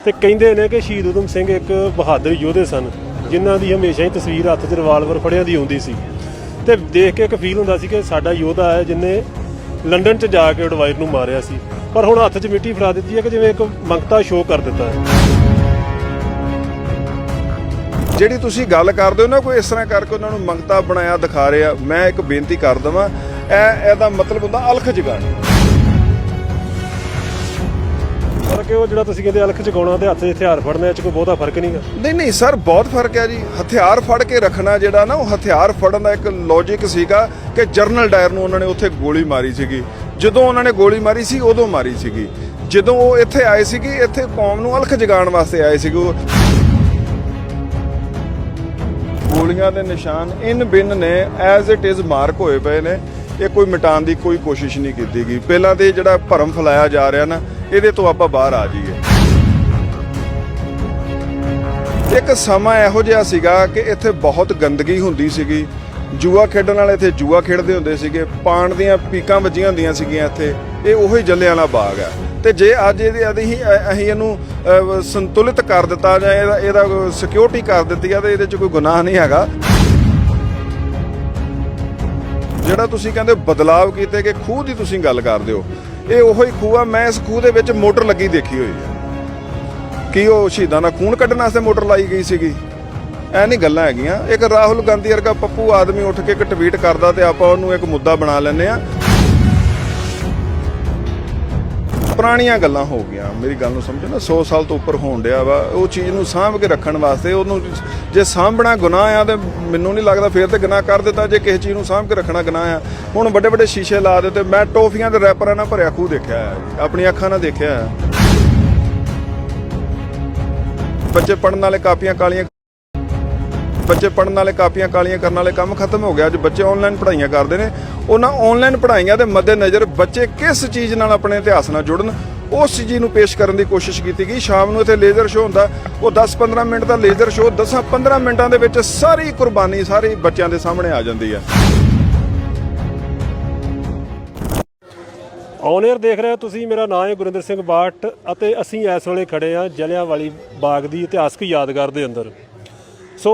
ਤੇ ਕਹਿੰਦੇ ਨੇ ਕਿ ਸ਼ਹੀਦ ਊਧਮ ਸਿੰਘ ਇੱਕ ਬਹਾਦਰ ਯੋਧੇ ਸਨ, ਜਿਨ੍ਹਾਂ ਦੀ ਹਮੇਸ਼ਾ ਹੀ ਤਸਵੀਰ ਹੱਥ 'ਚ ਰਿਵਾਲਵਰ ਫੜਿਆ ਦੀ ਆਉਂਦੀ ਸੀ। ਤੇ ਦੇਖ ਕੇ ਇੱਕ ਫੀਲ ਹੁੰਦਾ ਸੀ ਕਿ ਸਾਡਾ ਯੋਧਾ ਹੈ ਜਿਨੇ ਲੰਡਨ 'ਚ ਜਾ ਕੇ ਡਵਾਇਰ ਨੂੰ ਮਾਰਿਆ ਸੀ। ਪਰ ਹੁਣ ਹੱਥ 'ਚ ਮਿੱਟੀ ਫੜਾ ਦਿੱਤੀ ਹੈ ਕਿ ਜਿਵੇਂ ਇੱਕ ਮੰਗਤਾ ਸ਼ੋਅ ਕਰ ਦਿੱਤਾ ਹੈ। ਜਿਹੜੀ ਤੁਸੀਂ ਗੱਲ ਕਰਦੇ ਹੋ ਨਾ, ਕੋਈ ਇਸ ਤਰ੍ਹਾਂ ਕਰਕੇ ਉਹਨਾਂ ਨੂੰ ਮੰਗਤਾ ਬਣਾਇਆ ਦਿਖਾ ਰਿਹਾ, ਮੈਂ ਇੱਕ ਬੇਨਤੀ ਕਰ ਦਵਾਂ, ਇਹ ਇਹਦਾ ਮਤਲਬ ਹੁੰਦਾ ਅਲਖ ਜਗਾਣੀ। ਪਰ ਕਿ ਉਹ ਜਿਹੜਾ ਤੁਸੀਂ ਕਹਿੰਦੇ ਅਲਖ ਚਗਾਉਣਾ ਤੇ ਹੱਥ 'ਚ ਹਥਿਆਰ ਫੜਨਾ 'ਚ ਕੋਈ ਬਹੁਤਾ ਫ਼ਰਕ ਨਹੀਂਗਾ? ਨਹੀਂ ਨਹੀਂ, ਸਰ, ਬਹੁਤ ਫ਼ਰਕ ਹੈ ਜੀ। ਹਥਿਆਰ ਫੜ ਕੇ ਰੱਖਣਾ ਜਿਹੜਾ ਨਾ, ਉਹ ਹਥਿਆਰ ਫੜਨ ਦਾ ਇੱਕ ਲੌਜੀਕ ਸੀਗਾ ਕਿ ਜਰਨਲ ਡਾਇਰ ਨੂੰ ਉਹਨਾਂ ਨੇ ਉੱਥੇ ਗੋਲੀ ਮਾਰੀ ਸੀਗੀ। ਜਦੋਂ ਉਹਨਾਂ ਨੇ ਗੋਲੀ ਮਾਰੀ ਸੀ, ਉਦੋਂ ਮਾਰੀ ਸੀਗੀ। ਜਦੋਂ ਉਹ ਇੱਥੇ ਆਏ ਸੀਗੇ, ਇੱਥੇ ਕੌਮ ਨੂੰ ਅਲਖ ਜਗਾਉਣ ਵਾਸਤੇ ਆਏ ਸੀਗੇ, ਉਹ ਗੋਲੀਆਂ ਦੇ ਨਿਸ਼ਾਨ ਇਨ ਬਿਨ ਨੇ ਐਜ਼ ਇਟ ਇਜ਼ ਮਾਰਕ ਹੋਏ ਪਏ ਨੇ। ਇਹ ਕੋਈ ਮਿਟਾਉਣ ਦੀ ਕੋਈ ਕੋਸ਼ਿਸ਼ ਨਹੀਂ ਕੀਤੀ ਗਈ। ਪਹਿਲਾਂ ਤੇ ਜਿਹੜਾ ਭਰਮ ਫੈਲਾਇਆ ਜਾ ਰਿਹਾ ਨਾ, ਇਹਦੇ ਤੋਂ ਆਪਾਂ ਬਾਹਰ ਆ ਜਾਈਏ। ਇੱਕ ਸਮਾਂ ਇਹੋ ਜਿਹਾ ਸੀਗਾ ਕਿ ਇੱਥੇ ਬਹੁਤ ਗੰਦਗੀ ਹੁੰਦੀ ਸੀਗੀ। ਜੂਆ ਖੇਡਣ ਵਾਲੇ ਇੱਥੇ ਜੂਆ ਖੇਡਦੇ ਹੁੰਦੇ ਸੀਗੇ। ਪਾਣ ਦੀਆਂ ਪੀਕਾਂ ਵੱਜੀਆਂ ਹੁੰਦੀਆਂ ਸੀਗੀਆਂ ਇੱਥੇ। ਇਹ ਉਹੀ ਜੱਲਿਆਂਵਾਲਾ ਬਾਗ ਹੈ ਤੇ ਜੇ ਅੱਜ ਇਹਦੇ ਅਸੀਂ ਅਸੀਂ ਇਹਨੂੰ ਸੰਤੁਲਿਤ ਕਰ ਦਿੱਤਾ ਜਾਂ ਇਹਦਾ ਇਹਦਾ ਸਿਕਿਉਰਿਟੀ ਕਰ ਦਿੱਤੀ ਆ, ਤੇ ਇਹਦੇ 'ਚ ਕੋਈ ਗੁਨਾਹ ਨਹੀਂ ਹੈਗਾ। ਜਿਹੜਾ ਤੁਸੀਂ ਕਹਿੰਦੇ ਬਦਲਾਵ ਕੀਤੇ ਕਿ ਖੂਹ ਦੀ ਤੁਸੀਂ ਗੱਲ ਕਰਦੇ ਹੋ, ਇਹ ਉਹੋ ਹੀ ਖੂਹ ਆ, ਮੈਂ ਇਸ ਖੂਹ ਦੇ ਵਿੱਚ ਮੋਟਰ ਲੱਗੀ ਦੇਖੀ ਹੋਈ ਹੈ। ਕੀ ਉਹ ਸ਼ਹੀਦਾਂ ਦਾ ਖੂਨ ਕੱਢਣ ਵਾਸਤੇ ਮੋਟਰ ਲਾਈ ਗਈ ਸੀਗੀ? ਐ ਨਹੀਂ ਗੱਲਾਂ ਹੈਗੀਆਂ। ਇੱਕ ਰਾਹੁਲ ਗਾਂਧੀ ਵਰਗਾ ਪੱਪੂ ਆਦਮੀ ਉੱਠ ਕੇ ਇੱਕ ਟਵੀਟ ਕਰਦਾ ਤੇ ਆਪਾਂ ਉਹਨੂੰ ਇੱਕ ਮੁੱਦਾ ਬਣਾ ਲੈਂਦੇ ਆ ਪੁਰਾਣੀਆਂ ਗੱਲਾਂ ਹੋ ਗਈਆਂ। ਮੇਰੀ ਗੱਲ ਨੂੰ ਸਮਝੋ ਨਾ 100 ਸਾਲ ਤੋਂ ਉੱਪਰ ਹੋਣ ਡਿਆ ਵਾ। ਉਹ ਚੀਜ਼ ਨੂੰ ਸਾਂਭ ਕੇ ਰੱਖਣ ਵਾਸਤੇ ਉਹਨੂੰ ਜੇ ਸਾਂਭਣਾ ਗੁਨਾਹ ਆ ਤੇ ਮੈਨੂੰ ਨਹੀਂ ਲੱਗਦਾ ਫੇਰ ਤੇ ਗੁਨਾਹ ਕਰ ਦਿੱਤਾ। ਜੇ ਕਿਸੇ ਚੀਜ਼ ਨੂੰ ਸਾਂਭ ਕੇ ਰੱਖਣਾ ਗੁਨਾਹ ਆ, ਹੁਣ ਵੱਡੇ ਵੱਡੇ ਸ਼ੀਸ਼ੇ ਲਾ ਦਿੱਤੇ। ਮੈਂ ਟੋਫੀਆਂ ਦੇ ਰੈਪਰਾਂ ਨਾਲ ਭਰਿਆ ਖੂਹ ਦੇਖਿਆ ਹੈ। ਆਪਣੀ ਅੱਖਾਂ ਨਾਲ ਦੇਖਿਆ ਹੈ। ਬੱਚੇ ਪੜਨ ਵਾਲੇ ਕਾਪੀਆਂ ਕਾਲੀਆਂ ਬੱਚੇ ਪੜਨ ਵਾਲੇ, ਕਾਪੀਆਂ ਕਾਲੀਆਂ ਕਰਨ ਵਾਲੇ ਕੰਮ ਖਤਮ ਹੋ ਗਿਆ। ਅੱਜ ਬੱਚੇ ਆਨਲਾਈਨ ਪੜ੍ਹਾਈਆਂ ਕਰਦੇ ਨੇ। ਉਹਨਾਂ ਆਨਲਾਈਨ ਪੜ੍ਹਾਈਆਂ ਦੇ ਮੱਦੇਨਜ਼ਰ ਬੱਚੇ ਕਿਸ ਚੀਜ਼ ਨਾਲ ਆਪਣੇ ਇਤਿਹਾਸ ਨਾਲ ਜੁੜਨ? ਉਸ ਚੀਜ਼ ਨੂੰ ਪੇਸ਼ ਕਰਨ ਦੀ ਕੋਸ਼ਿਸ਼ ਕੀਤੀ ਗਈ। ਸ਼ਾਮ ਨੂੰ ਇੱਥੇ ਲੇਜ਼ਰ ਸ਼ੋਅ ਹੁੰਦਾ। ਉਹ 10-15 ਮਿੰਟ ਦਾ ਲੇਜ਼ਰ ਸ਼ੋਅ 10-15 ਮਿੰਟਾਂ ਦੇ ਵਿੱਚ ਸਾਰੀ ਕੁਰਬਾਨੀ ਸਾਰੀ ਬੱਚਿਆਂ ਦੇ ਸਾਹਮਣੇ ਆ ਜਾਂਦੀ ਹੈ। ਔਨ 에ਅਰ ਦੇਖ ਰਹੇ ਹੋ ਤੁਸੀਂ। ਮੇਰਾ ਨਾਮ ਹੈ ਗੁਰਿੰਦਰ ਸਿੰਘ ਬਾਟ ਅਤੇ ਅਸੀਂ ਇਸ ਵੇਲੇ ਖੜੇ ਆ ਜਲਿਆਂਵਾਲੀ ਬਾਗ ਦੀ ਇਤਿਹਾਸਕ ਯਾਦਗਾਰ ਦੇ ਅੰਦਰ। ਸੋ